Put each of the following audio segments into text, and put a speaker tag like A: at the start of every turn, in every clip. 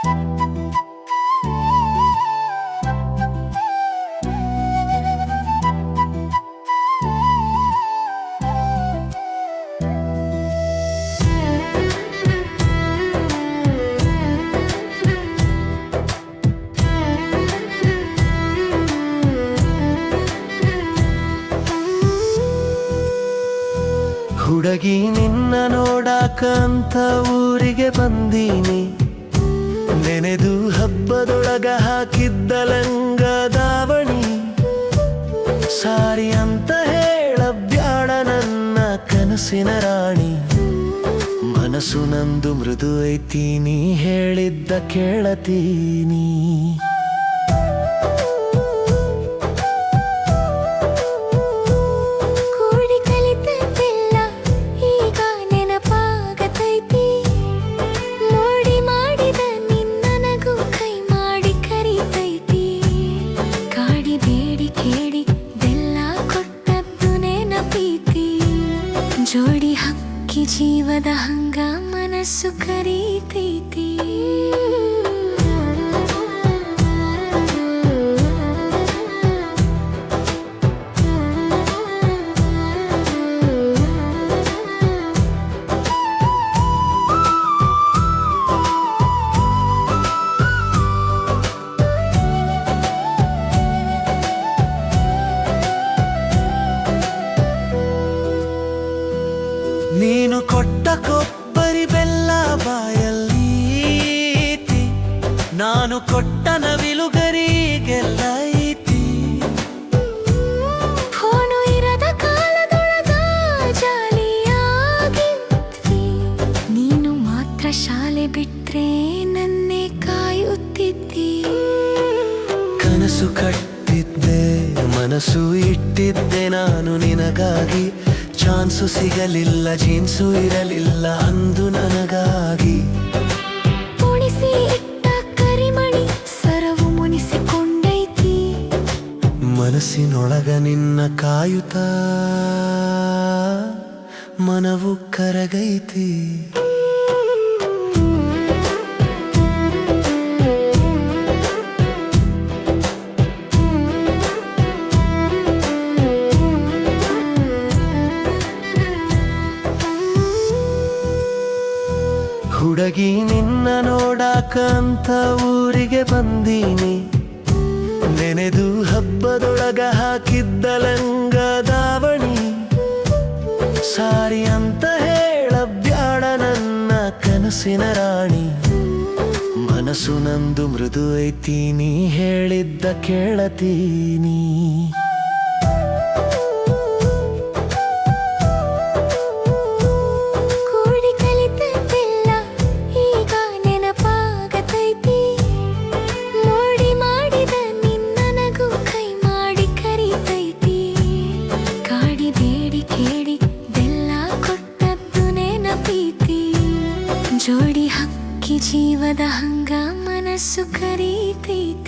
A: ಹುಡುಗಿ ನಿನ್ನ ನೋಡಾಕ ಅಂತ ಊರಿಗೆ ಬಂದೀನಿ. ನೆನೆದು ಹಬ್ಬದೊಳಗ ಹಾಕಿದ್ದ ಲಂಗ ದಾವಣಿ ಸಾರಿ ಅಂತ ಹೇಳ ಬ್ಯಾಡ ನನ್ನ ಕನಸಿನ ರಾಣಿ. ಮನಸ್ಸು ನಂದು ಮೃದು ಐತಿ ಹೇಳಿದ್ದ ಕೇಳತೀನಿ.
B: ಕೇಳಿ ಬೆಲ್ಲ ಕೊಟ್ಟದ್ದು ಜೋಡಿ ಹಕ್ಕಿ ಜೀವದ ಹಂಗ ಮನಸ್ಸು ಕರೀತೈತಿ.
A: ನಾನು ಕೊಟ್ಟ ನವಿಲುಗರಿಗೆಲ್ಲ ಐತಿ.
B: ಫೋನು ಇರದ ಕಾಲದೊಳಗ ಜಾಲಿಯಾಗಿದ್ವಿ ನೀನು ಮಾತ್ರ ಶಾಲೆ ಬಿಟ್ರೆ ನನ್ನೇ ಕಾಯುತ್ತಿದ್ದಿ.
A: ಕನಸು ಕಟ್ಟಿದ್ದೆ ಮನಸ್ಸು ಇಟ್ಟಿದ್ದೆ ನಾನು ನಿನಗಾಗಿ. ಚಾನ್ಸು ಸಿಗಲಿಲ್ಲ ಜೀನ್ಸು ಇರಲಿಲ್ಲ ಅಂದು ನನಗಾಗಿ. ಮನಸ್ಸಿನೊಳಗ ನಿನ್ನ ಕಾಯುತ. ಮನವು ಕರಗೈತಿ. ಹುಡುಗಿ ನಿನ್ನ ನೋಡಾಕಂತ ಊರಿಗೆ ಬಂದೀನಿ. ನೆನೆದು ಹಬ್ಬದೊಳಗ ಹಾಕಿದ್ದ ಲಂಗ ದಾವಣಿ ಸಾರಿ ಅಂತ ಹೇಳ ಬ್ಯಾಡ ನನ್ನ ಕನಸಿನ ರಾಣಿ. ಮನಸ್ಸು ನಂದು ಮೃದು ಐತಿ ಹೇಳಿದ್ದ ಕೇಳತೀನಿ.
B: ಜೋಡಿ ಹಕ್ಕಿ ಜೀವದ ಹಂಗ ಮನಸ್ಸು ಕರೀತೈತಿ.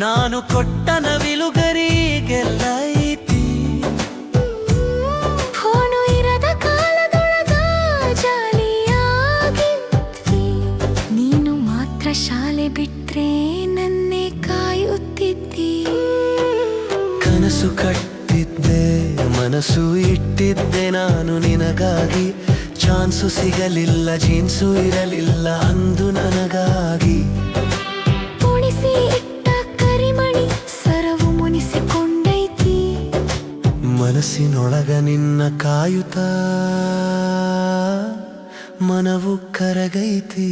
A: ನಾನು ಕೊಟ್ಟ ನವಿಲುಗರಿಗೆಲ್ಲ ಐತಿ
B: ಫೋನು ಇರದ ಕಾಲದೊಳಗ ಜಾಲಿಯಾಗಿದ್ವಿ ನೀನು ಮಾತ್ರ ಶಾಲೆ ಬಿಟ್ರೆ ನನ್ನೇ ಕಾಯುತ್ತಿದ್ದಿ.
A: ಕನಸು ಕಟ್ಟಿದ್ದೆ ಮನಸ್ಸು ಇಟ್ಟಿದ್ದೆ ನಾನು ನಿನಗಾಗಿ. ಚಾನ್ಸು ಸಿಗಲಿಲ್ಲ ಜೀನ್ಸು ಇರಲಿಲ್ಲ ಅಂದು ನನಗಾಗಿ ಮನಸ್ಸಿನೊಳಗ ನಿನ್ನ ಕಾಯುತ್ತ ಮನವು ಕರಗೈತಿ.